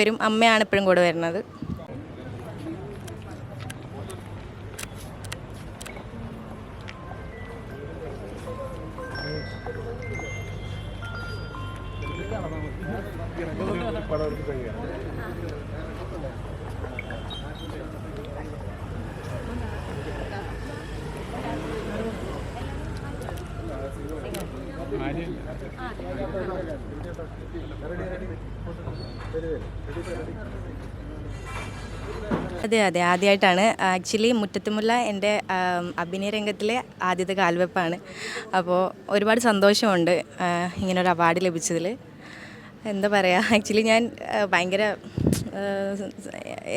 വരും അമ്മയാണ് എപ്പോഴും കൂടെ വരുന്നത്. അതെ അതെ. ആദ്യമായിട്ടാണ് ആക്ച്വലി മുറ്റത്തുമുല്ല എന്റെ അഭിനയ രംഗത്തിലെ ആദ്യത്തെ കാൽവെപ്പാണ്. അപ്പോൾ ഒരുപാട് സന്തോഷമുണ്ട് ഇങ്ങനൊരു അവാർഡ് ലഭിച്ചതിൽ എന്താ പറയുക ആക്ച്വലി ഞാൻ ഭയങ്കര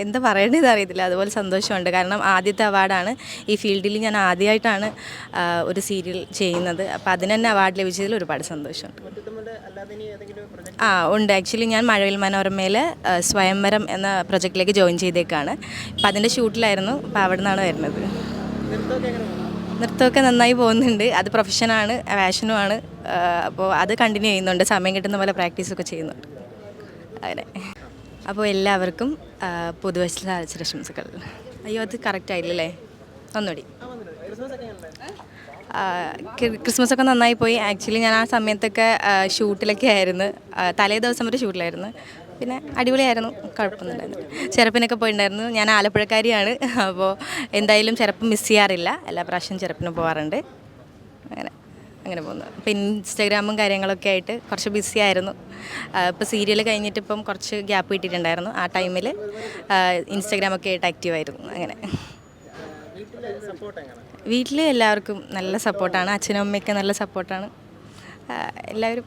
എന്താ പറയേണ്ടത് അറിയത്തില്ല. അതുപോലെ സന്തോഷമുണ്ട്. കാരണം ആദ്യത്തെ അവാർഡാണ് ഈ ഫീൽഡിൽ ഞാൻ ആദ്യമായിട്ടാണ് ഒരു സീരിയൽ ചെയ്യുന്നത്. അപ്പോൾ അതിന് തന്നെ അവാർഡ് ലഭിച്ചതിൽ ഒരുപാട് സന്തോഷമുണ്ട്. ആ ഉണ്ട്. ആക്ച്വലി ഞാൻ മഴവിൽ മനോരമയിൽ സ്വയംവരം എന്ന പ്രൊജക്റ്റിലേക്ക് ജോയിൻ ചെയ്തേക്കാണ്. അപ്പം അതിന്റെ ഷൂട്ടിലായിരുന്നു. അപ്പോൾ അവിടെ നിന്നാണ് വരുന്നത് നൃത്തമൊക്കെ നന്നായി പോകുന്നുണ്ട്. അത് പ്രൊഫഷനാണ് പാഷനുമാണ് അപ്പോൾ അത് കണ്ടിന്യൂ ചെയ്യുന്നുണ്ട്. സമയം കിട്ടുന്ന പോലെ പ്രാക്ടീസൊക്കെ ചെയ്യുന്നുണ്ട്. അങ്ങനെ. അപ്പോൾ എല്ലാവർക്കും പുതുവത്സര ആശംസകൾ. അയ്യോ അത് കറക്റ്റ് ആയില്ലല്ലേ ഒന്നുകൂടി. ക്രിസ്മസ് ഒക്കെ നന്നായി പോയി. ആക്ച്വലി ഞാൻ ആ സമയത്തൊക്കെ ഷൂട്ടിലൊക്കെ ആയിരുന്നു. തലേ ദിവസം വരെ ഷൂട്ടിലായിരുന്നു പിന്നെ അടിപൊളിയായിരുന്നു. കുഴപ്പമൊന്നുമില്ലായിരുന്നു ചെറുപ്പിനൊക്കെ പോയിട്ടുണ്ടായിരുന്നു ഞാൻ ആലപ്പുഴക്കാരിയാണ്. അപ്പോൾ എന്തായാലും ചെറുപ്പം മിസ് ചെയ്യാറില്ല. എല്ലാ പ്രാവശ്യം ചെറുപ്പിന് പോകാറുണ്ട് അങ്ങനെ അങ്ങനെ പോകുന്നു. അപ്പം ഇൻസ്റ്റാഗ്രാമും കാര്യങ്ങളൊക്കെ ആയിട്ട് കുറച്ച് ബിസി ആയിരുന്നു. ഇപ്പോൾ സീരിയൽ കഴിഞ്ഞിട്ട് ഇപ്പം കുറച്ച് ഗ്യാപ്പ് കിട്ടിയിട്ടുണ്ടായിരുന്നു. ആ ടൈമിൽ ഇൻസ്റ്റാഗ്രാമൊക്കെ ആയിട്ട് ആക്റ്റീവ് ആയിരുന്നു. അങ്ങനെ. വീട്ടിൽ എല്ലാവർക്കും നല്ല സപ്പോർട്ടാണ് അച്ഛനും അമ്മയൊക്കെ നല്ല സപ്പോർട്ടാണ് എല്ലാവരും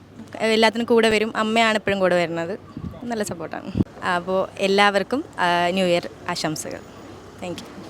എല്ലാത്തിനും കൂടെ വരും. അമ്മയാണ് എപ്പോഴും കൂടെ വരുന്നത്. നല്ല സപ്പോർട്ടാണ്. അപ്പോൾ എല്ലാവർക്കും ന്യൂ ഇയർ ആശംസകൾ. Thank you